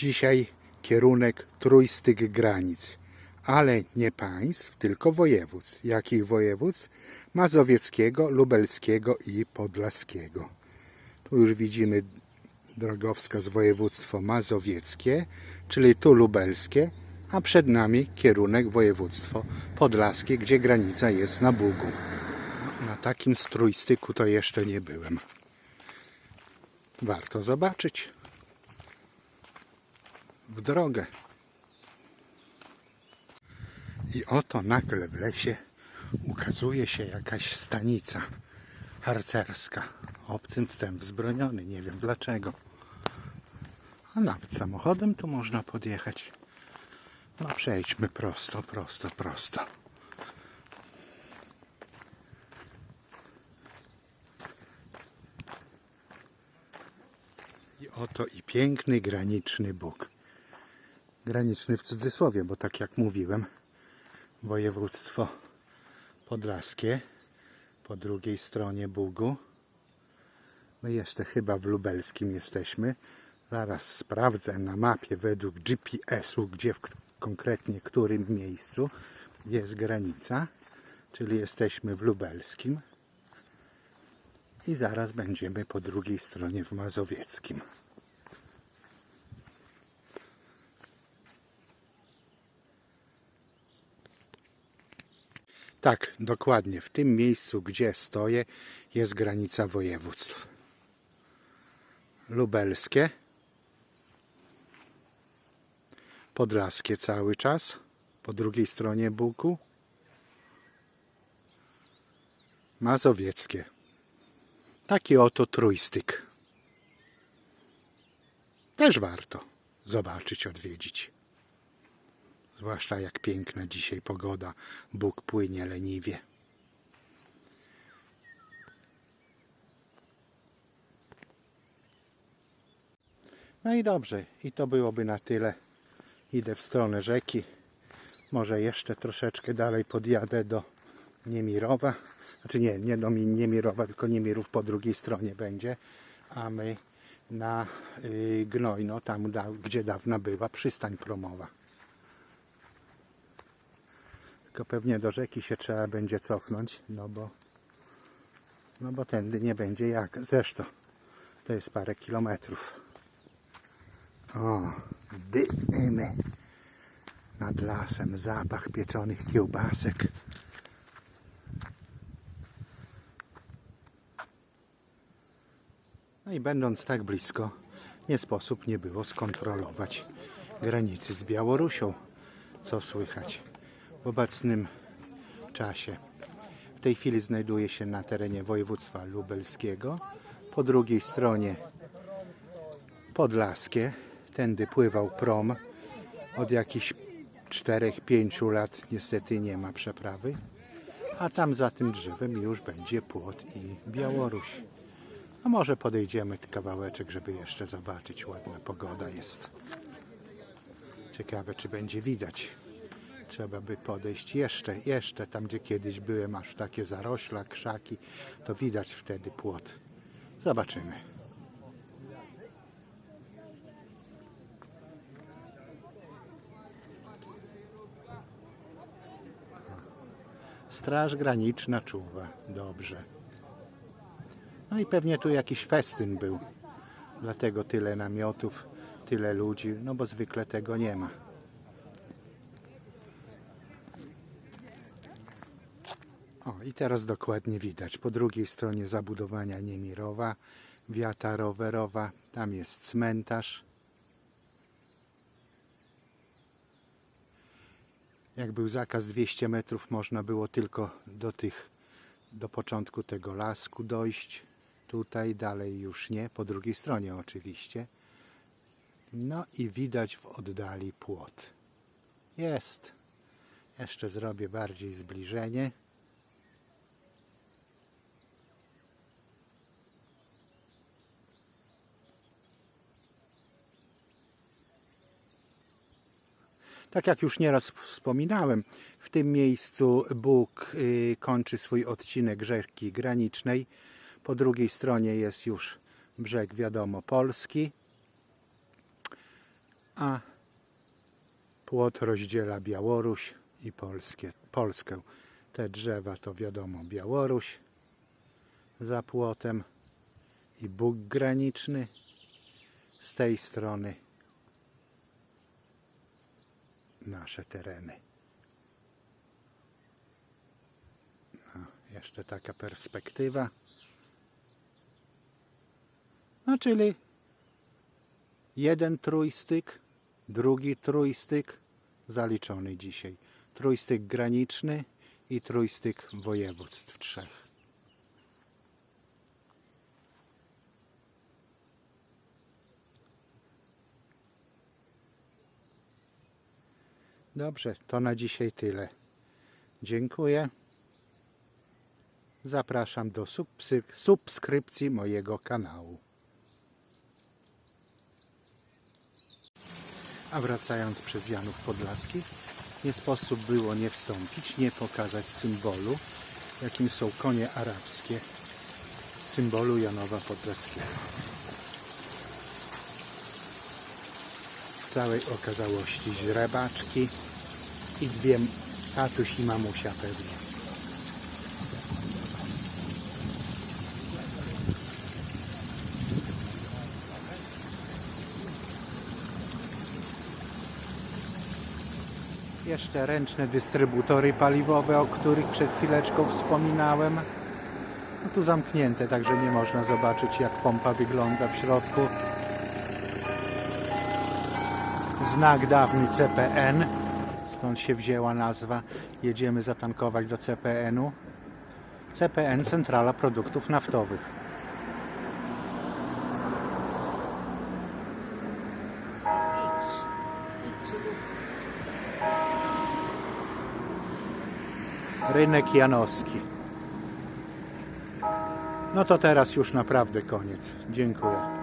Dzisiaj kierunek trójstyk granic, ale nie państw, tylko województw. Jakich województw? Mazowieckiego, lubelskiego i podlaskiego. Tu już widzimy drogowskaz województwo mazowieckie, czyli tu lubelskie, a przed nami kierunek województwo podlaskie, gdzie granica jest na Bugu. Na takim strójstyku to jeszcze nie byłem. Warto zobaczyć. Drogę. I oto nagle w lesie ukazuje się jakaś stanica harcerska. Obcym psem wzbroniony, nie wiem dlaczego. A nawet samochodem tu można podjechać. No przejdźmy prosto, prosto, prosto. I oto i piękny graniczny Bóg. Graniczny w cudzysłowie, bo tak jak mówiłem, województwo podlaskie po drugiej stronie Bugu. My jeszcze chyba w lubelskim jesteśmy. Zaraz sprawdzę na mapie według GPS-u, gdzie w konkretnie którym miejscu jest granica, czyli jesteśmy w lubelskim. I zaraz będziemy po drugiej stronie w mazowieckim. Tak, dokładnie. W tym miejscu, gdzie stoję, jest granica województw. Lubelskie, podlaskie cały czas, po drugiej stronie Buku, mazowieckie. Taki oto trójstyk. Też warto zobaczyć, odwiedzić. Zwłaszcza jak piękna dzisiaj pogoda. Bóg płynie leniwie. No i dobrze, i to byłoby na tyle. Idę w stronę rzeki. Może jeszcze troszeczkę dalej podjadę do Niemirowa. Znaczy nie, nie do Mi- Niemirowa, tylko Niemirów po drugiej stronie będzie. A my na y, Gnojno, tam gdzie dawna była przystań promowa. Tylko pewnie do rzeki się trzeba będzie cofnąć, no bo no bo tędy nie będzie jak. Zresztą to jest parę kilometrów. O, dymy nad lasem, zapach pieczonych kiełbasek. No i będąc tak blisko, nie sposób nie było skontrolować granicy z Białorusią. Co słychać w obecnym czasie? W tej chwili znajduje się na terenie województwa lubelskiego. Po drugiej stronie podlaskie. Tędy pływał prom. Od jakichś 4-5 lat niestety nie ma przeprawy. A tam za tym drzewem już będzie płot i Białoruś. A może podejdziemy kawałeczek, żeby jeszcze zobaczyć. Ładna pogoda jest. Ciekawe, czy będzie widać. Trzeba by podejść jeszcze, jeszcze tam, gdzie kiedyś byłem, aż takie zarośla, krzaki, to widać wtedy płot. Zobaczymy. Straż graniczna czuwa. Dobrze. No i pewnie tu jakiś festyn był. Dlatego tyle namiotów, tyle ludzi, no bo zwykle tego nie ma. O, i teraz dokładnie widać. Po drugiej stronie zabudowania Niemirowa, wiata rowerowa, tam jest cmentarz. Jak był zakaz 200 metrów, można było tylko do tych, do początku tego lasku dojść. Tutaj dalej już nie, po drugiej stronie oczywiście. No i widać w oddali płot. Jest. Jeszcze zrobię bardziej zbliżenie. Tak jak już nieraz wspominałem, w tym miejscu Bóg y, kończy swój odcinek rzeki granicznej. Po drugiej stronie jest już brzeg, wiadomo, polski. a płot rozdziela Białoruś i Polskie, Polskę. Te drzewa to wiadomo Białoruś za płotem i Bóg graniczny z tej strony nasze tereny. No, jeszcze taka perspektywa. No czyli jeden trójstyk, drugi trójstyk zaliczony dzisiaj. Trójstyk graniczny i trójstyk województw trzech. Dobrze, to na dzisiaj tyle. Dziękuję. Zapraszam do subskrypcji mojego kanału. A wracając przez Janów Podlaskich, nie sposób było nie wstąpić, nie pokazać symbolu, jakim są konie arabskie, symbolu Janowa Podlaskiego. W całej okazałości źrebaczki i dwie tatuś i mamusia pewnie. Jeszcze ręczne dystrybutory paliwowe, o których przed chwileczką wspominałem. No tu zamknięte, także nie można zobaczyć jak pompa wygląda w środku. Znak dawny CPN, stąd się wzięła nazwa. Jedziemy zatankować do CPN-u. CPN Centrala Produktów Naftowych. Rynek Janowski. No to teraz już naprawdę koniec. Dziękuję.